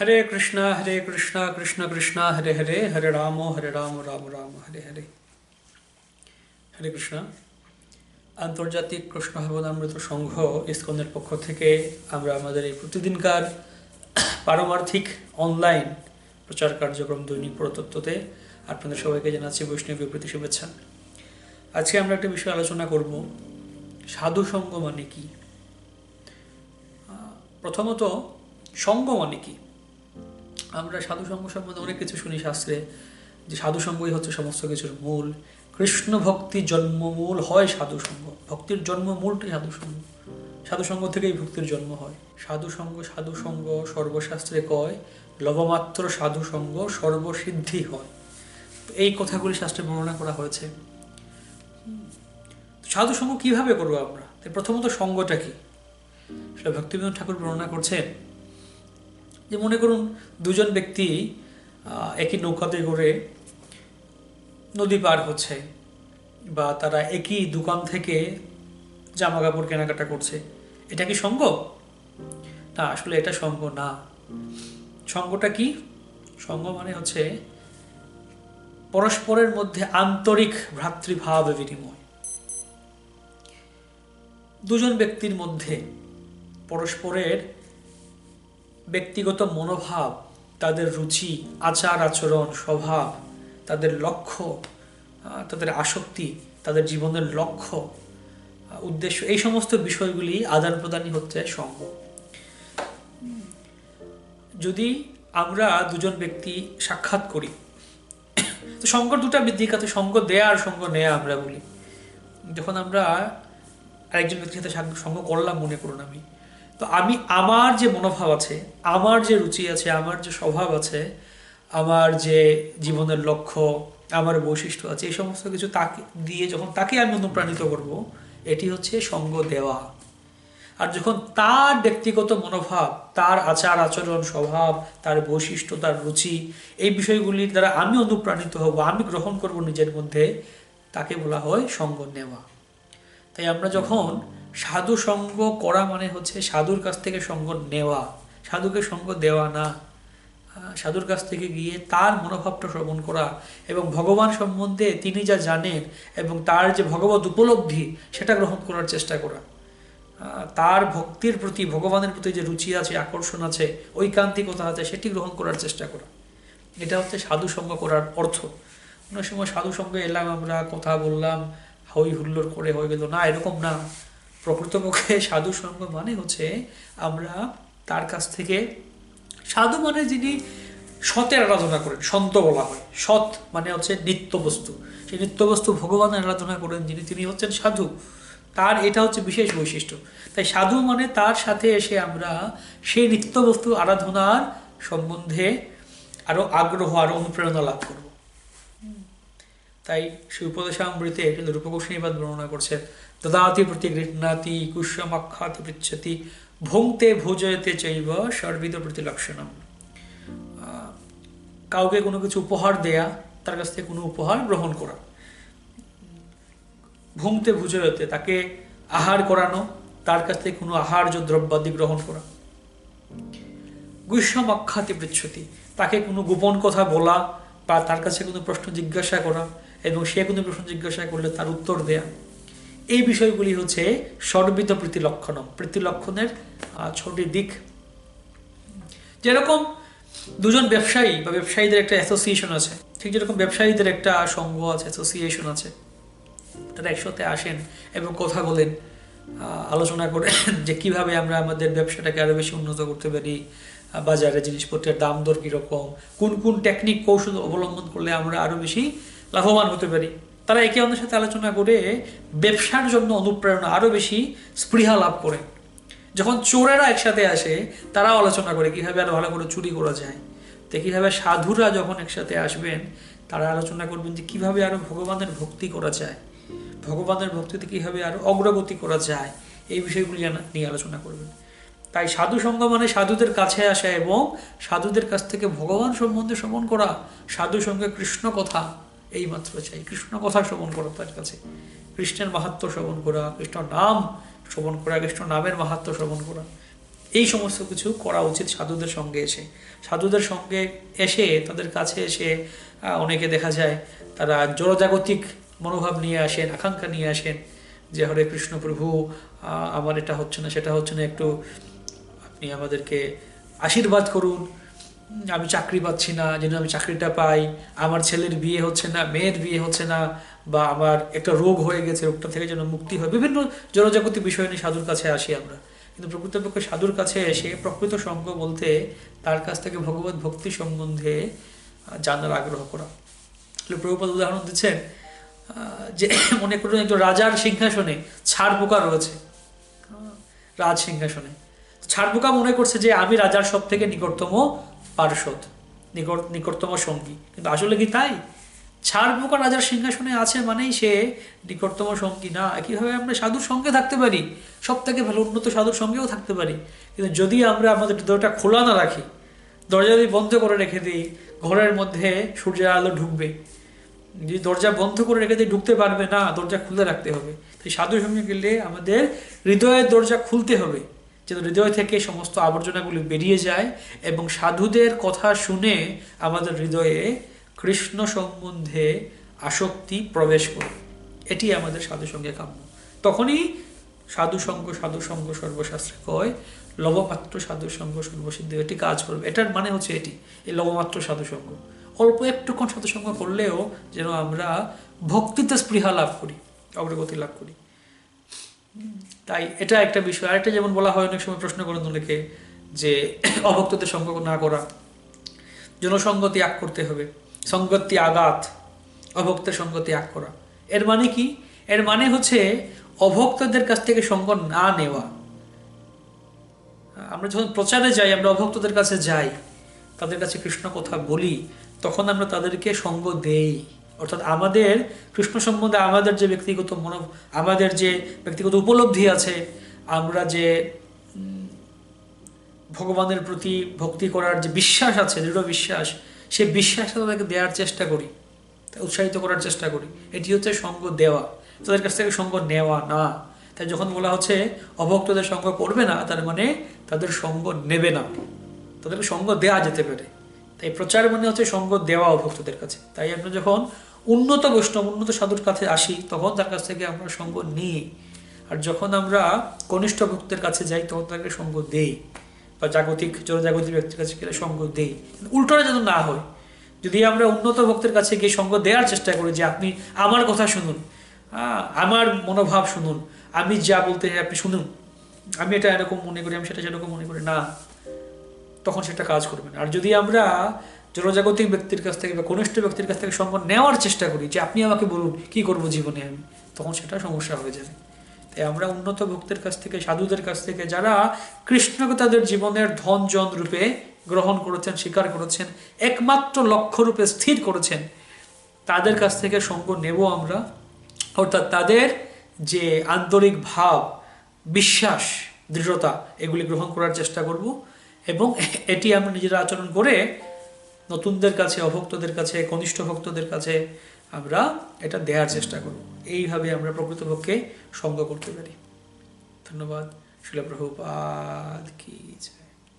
হরে কৃষ্ণ হরে কৃষ্ণ কৃষ্ণ কৃষ্ণ, হরে হরে হরে রাম হরে রাম রাম রাম, হরে হরে। হরে কৃষ্ণ। আন্তর্জাতিক কৃষ্ণ ভাবনামৃত সংঘ ইস্কনের পক্ষ থেকে আমরা আমাদের এই প্রতিদিনকার পারমার্থিক অনলাইন প্রচার কার্যক্রম দৈনিক প্রতত্ত্বতে আপনাদের সবাইকে জানাচ্ছি বৈষ্ণবী প্রীতি শুভেচ্ছা। আজকে আমরা একটা বিষয় আলোচনা করব, সাধু সঙ্গ মানে কি? প্রথমত, সঙ্গ মানে কি? আমরা সাধু সঙ্গ সম্বন্ধে অনেক কিছু শুনি শাস্ত্রে, যে সাধু সঙ্গই হচ্ছে সমস্ত কিছুর মূল। কৃষ্ণ ভক্তি জন্মমূল হয় সাধু সঙ্গ ভক্তির জন্ম মূলটাই সাধু সঙ্গ সাধু সঙ্গ থেকেই ভক্তির জন্ম হয়। সাধু সঙ্গ সাধু সঙ্গ সর্বশাস্ত্রে কয়, লবমাত্র সাধু সঙ্গ সর্বসিদ্ধি হয়। এই কথাগুলি শাস্ত্রে বর্ণনা করা হয়েছে। সাধু সঙ্গ কীভাবে করব আমরা? প্রথমত সঙ্গটা কি? সেটা ভক্তিবিনোদ ঠাকুর বর্ণনা করছেন। যে মনে করুন দুজন ব্যক্তি একই নৌকাতে করে নদী পার হচ্ছে বা তারা একই দোকান থেকে জামা কাপড় কেনাকাটা করছে, এটা কি সঙ্গ? না, আসলে এটা সঙ্গ না। সঙ্গটা কি? সঙ্গ মানে হচ্ছে পরস্পরের মধ্যে আন্তরিক ভ্রাতৃভাব বিনিময়। দুজন ব্যক্তির মধ্যে পরস্পরের ব্যক্তিগত মনোভাব, তাদের রুচি, আচার আচরণ, স্বভাব, তাদের লক্ষ্য তাদের আসক্তি, তাদের জীবনের লক্ষ্য উদ্দেশ্য, এই সমস্ত বিষয়গুলি আদান প্রদানই হচ্ছে সঙ্গ যদি আমরা দুজন ব্যক্তি সাক্ষাৎ করি, তো সঙ্গ দুটা দিক আছে সঙ্গ দেয়া আর সঙ্গ নেয়া আমরা বলি। যখন আমরা আরেকজন ব্যক্তির সাথে সঙ্গ করলাম মনে করুন আমি তো আমি, আমার যে মনোভাব আছে, আমার যে রুচি আছে, আমার যে স্বভাব আছে, আমার যে জীবনের লক্ষ্য, আমার বৈশিষ্ট্য আছে, এই সমস্ত কিছু তাকে, দিয়ে যখন তাকে আমি অনুপ্রাণিত করব, এটি হচ্ছে সঙ্গ দেওয়া। আর যখন তার ব্যক্তিগত মনোভাব, তার আচার আচরণ, স্বভাব, তার বৈশিষ্ট্য, তার রুচি, এই বিষয়গুলির দ্বারা আমি অনুপ্রাণিত হব, আমি গ্রহণ করব নিজের মধ্যে, তাকে বলা হয় সঙ্গ নেওয়া। তাই আমরা যখন সাধু সঙ্গ করা মানে হচ্ছে সাধুর কাছ থেকে সঙ্গ নেওয়া। সাধুকে সঙ্গ দেওয়া না। সাধুর কাছ থেকে গিয়ে তার মনোভাবটা শ্রবণ করা এবং ভগবান সম্বন্ধে তিনি যা জানেন এবং তার যে ভগবত উপলব্ধি, সেটা গ্রহণ করার চেষ্টা করা। তার ভক্তির প্রতি, ভগবানের প্রতি যে রুচি আছে, আকর্ষণ আছে, ঐকান্তিকতা আছে, সেটি গ্রহণ করার চেষ্টা করা। এটা হচ্ছে সাধু সঙ্গ করার অর্থ। অনেক সময় সাধু সঙ্গে এলাম আমরা, কথা বললাম, হই হুল্লোড় করে হয়ে গেল। না, এরকম না। প্রকৃতপক্ষে সাধু সঙ্গ মানে হচ্ছে আমরা তার কাছ থেকে সাধু মানে যিনি সতের আরাধনা করেন সন্ত বলা হয়। সৎ মানে হচ্ছে নিত্য বস্তু সেই নিত্য বস্তু ভগবানের আরাধনা করেন যিনি তিনি হচ্ছেন সাধু। তার এটা হচ্ছে বিশেষ বৈশিষ্ট্য। তাই সাধু মানে তার সাথে এসে আমরা সেই নিত্য বস্তু আরাধনার সম্বন্ধে আরও আগ্রহ আরও অনুপ্রেরণা লাভ করব। তাই সেই উপদেশামৃতে রূপগোস্বামীবাদ বর্ণনা করছেন দদাতি প্রতি গৃহ্ণাতি কুষ্যমাখ্যাতি পৃচ্ছতি ভুংতে ভোজয়তে চৈব সর্বিত প্রতি লক্ষণম আহ, কাউকে কোনো কিছু উপহার দেয়া তার কাছ থেকে কোনো উপহার গ্রহণ করা। ভুংতে ভুজয়তে তাকে আহার করানো তার কাছ থেকে কোনো আহার্য দ্রব্যাদি গ্রহণ করা। গুষ্যমাখ্যাতি পৃচ্ছতি তাকে কোনো গোপন কথা বলা বা তার কাছে কোনো প্রশ্ন জিজ্ঞাসা করা এবং সে কোনো প্রশ্ন জিজ্ঞাসা করলে তার উত্তর দেয়া। এই বিষয়গুলি হচ্ছে সর্বিত প্রীতিলক্ষণম প্রীতিলক্ষণের ছটি দিক। যেরকম দুজন ব্যবসায়ী বা ব্যবসায়ীদের একটা অ্যাসোসিয়েশন আছে, ঠিক যেরকম ব্যবসায়ীদের একটা সংঘ আছে অ্যাসোসিয়েশন আছে, তারা একসাথে আসেন এবং কথা বলেন আলোচনা করেন যে কীভাবে আমরা আমাদের ব্যবসাটাকে আরও বেশি উন্নত করতে পারি বাজারে জিনিসপত্রের দাম দর কীরকম, কোন কোন টেকনিক কৌশল অবলম্বন করলে আমরা আরও বেশি লাভবান হতে পারি। তারা একে অন্যের সাথে আলোচনা করে ব্যবসার জন্য অনুপ্রেরণা আরও বেশি স্পৃহা লাভ করেন যখন চোরেরা একসাথে আসে, তারাও আলোচনা করে কীভাবে আরও ভালো করে চুরি করা যায়। তো কীভাবে সাধুরা যখন একসাথে আসবেন, তারা আলোচনা করবেন যে কীভাবে আরও ভগবানের ভক্তি করা যায়। ভগবানের ভক্তিতে কীভাবে আরও অগ্রগতি করা যায়, এই বিষয়গুলি নিয়ে আলোচনা করবেন। তাই সাধু সঙ্গ মানে সাধুদের কাছে আসা এবং সাধুদের কাছ থেকে ভগবান সম্বন্ধে শ্রবণ করা। সাধু সঙ্গে কৃষ্ণ কথা এই মাত্র চাই। কৃষ্ণ কথা শ্রবণ করা তার কাছে। কৃষ্ণের মাহাত্ম শ্রবণ করা, কৃষ্ণ নাম শ্রবণ করা, কৃষ্ণ নামের মাহাত্ম শ্রবণ করা। এই সমস্ত কিছু করা উচিত সাধুদের সঙ্গে এসে। সাধুদের সঙ্গে এসে তাদের কাছে এসে অনেকে দেখা যায় তারা জড়জাগতিক মনোভাব নিয়ে আসেন, আকাঙ্ক্ষা নিয়ে আসেন যে, হরে কৃষ্ণ প্রভু আমার এটা হচ্ছে না, সেটা হচ্ছে না, একটু আপনি আমাদেরকে আশীর্বাদ করুন। আমি চাকরি পাচ্ছি না, যেন আমি চাকরিটা পাই। আমার ছেলের বিয়ে হচ্ছে না, মেয়ের বিয়ে হচ্ছে না, বা আমার একটা রোগ হয়ে গেছে, রোগটা থেকে যেন মুক্তি হয়। বিভিন্ন জনজাগতিক বিষয় নিয়ে সাধুর কাছে আসি আমরা। কিন্তু প্রকৃতপক্ষে সাধুর কাছে এসে প্রকৃত সঙ্গ বলতে তার কাছ থেকে ভগবত ভক্তি সম্বন্ধে জানার আগ্রহ করা। তাহলে উদাহরণ দিচ্ছেন যে মনে করুন একজন রাজার সিংহাসনে ছাড় পোকা রয়েছে। রাজ সিংহাসনে। ছাড় পোকা মনে করছে যে, আমি রাজার সব থেকে নিকটতম পার্শ্বদ, নিকট নিকটতম সঙ্গী। কিন্তু আসলে কি তাই? ছাড় পোকা রাজার সিংহাসনে আছে মানেই সে নিকটতম সঙ্গী না। একইভাবে আমরা সাধুর সঙ্গে থাকতে পারি। সব থেকে ভালো উন্নত সাধুর সঙ্গেও থাকতে পারি। কিন্তু যদি আমরা আমাদের হৃদয়টা খোলা না রাখি, দরজা যদি বন্ধ করে রেখে দিই, ঘরের মধ্যে সূর্যের আলো ঢুকবে। যদি দরজা বন্ধ করে রেখে দিয়ে ঢুকতে পারবে না। দরজা খুলে রাখতে হবে। তাই সাধুর সঙ্গে গেলে আমাদের হৃদয়ের দরজা খুলতে হবে। যেন হৃদয় থেকে সমস্ত আবর্জনাগুলি বেরিয়ে যায় এবং সাধুদের কথা শুনে আমাদের হৃদয়ে কৃষ্ণ সম্বন্ধে আসক্তি প্রবেশ করে। এটি আমাদের সাধু সঙ্গে কাম্য। তখনই সাধু সঙ্গ সাধু সঙ্গ, সর্বশাস্ত্রে কয়, লবমাত্র সাধু সঙ্গ, সর্বসিদ্ধি, এটি কাজ করবে। এটার মানে হচ্ছে এটি, এই লবমাত্র সাধু সঙ্গ। অল্প একটুক্ষণ সাধু সঙ্গ করলেও যেন আমরা ভক্তিতে স্পৃহা লাভ করি, অগ্রগতি লাভ করি। তাই এটা একটা বিষয়। আরেকটা যেমন বলা হয়, অনেক সময় প্রশ্ন করেন অনেকে যে অভক্তদের সঙ্গ না করা, জনসঙ্গ ত্যাগ করতে হবে সঙ্গতি আঘাত অভক্তের সঙ্গ ত্যাগ করা। এর মানে কি? এর মানে হচ্ছে অভক্তদের কাছ থেকে সঙ্গ না নেওয়া। আমরা যখন প্রচারে যাই, আমরা অভক্তদের কাছে যাই, তাদের কাছে কৃষ্ণ কথা বলি, তখন আমরা তাদেরকে সঙ্গ দেই। অর্থাৎ আমাদের কৃষ্ণ সম্বন্ধে আমাদের যে ব্যক্তিগত মনো আমাদের যে ব্যক্তিগত উপলব্ধি আছে, আমরা যে ভগবানের প্রতি ভক্তি করার যে বিশ্বাস আছে, দৃঢ় বিশ্বাস সেই বিশ্বাসটা তাদেরকে দেওয়ার চেষ্টা করি, উৎসাহিত করার চেষ্টা করি। এটি হচ্ছে সঙ্গ দেওয়া। তাদের কাছ থেকে সঙ্গ নেওয়া না। তাই যখন বলা হচ্ছে অভক্তদের সঙ্গ করবে না, তার মানে তাদের সঙ্গ নেবে না। তাদেরকে সঙ্গ দেওয়া যেতে পারে। তাই প্রচার মানে হচ্ছে সঙ্গ দেওয়া অভক্তদের কাছে। তাই আমরা যখন উন্নত বৈষ্ণব, উন্নত সাধুর কাছে আসি, তখন তার কাছ থেকে আমরা সঙ্গ নিই। আর যখন আমরা কনিষ্ঠ ভক্তের কাছে যাই, তখন তাকে সঙ্গ দেই বা জাগতিক, জনজাগতিক ব্যক্তির কাছে গেলে সঙ্গ দেই। উল্টোটা যেন না হয়, যদি আমরা উন্নত ভক্তের কাছে গিয়ে সঙ্গ দেওয়ার চেষ্টা করি যে, আপনি আমার কথা শুনুন আমার মনোভাব শুনুন, আমি যা বলতে চাই আপনি শুনুন, আমি এটা এরকম মনে করি, আমি সেটা সেরকম মনে করি না, তখন সেটা কাজ করবে না। আর যদি আমরা জনজাগতিক ব্যক্তির কাছ থেকে বা কনিষ্ঠ ব্যক্তির কাছ থেকে সঙ্গ নেওয়ার চেষ্টা করি যে আপনি আমাকে বলুন, কি করব জীবনে আমি? তখন সেটা সমস্যা হয়ে যাবে। তাই আমরা উন্নত ভক্তের কাছ থেকে, সাধুদের কাছ থেকে যারা কৃষ্ণকে তাদের জীবনের ধন, জন রূপে গ্রহণ করেছেন, স্বীকার করেছেন, একমাত্র লক্ষ্য রূপে স্থির করেছেন, তাদের কাছ থেকে সঙ্গ নেব আমরা। অর্থাৎ তাদের যে আন্তরিক ভাব, বিশ্বাস, দৃঢ়তা, এগুলি গ্রহণ করার চেষ্টা করব এবং এটি আমরা নিজেরা আচরণ করে নতুনদের কাছে, অভক্তদের কাছে, কনিষ্ঠ ভক্তদের কাছে আমরা এটা দেওয়ার চেষ্টা করব। এইভাবে আমরা প্রকৃতপক্ষে সঙ্গ করতে পারি। ধন্যবাদ। শিলপ্রভুপাদ কি।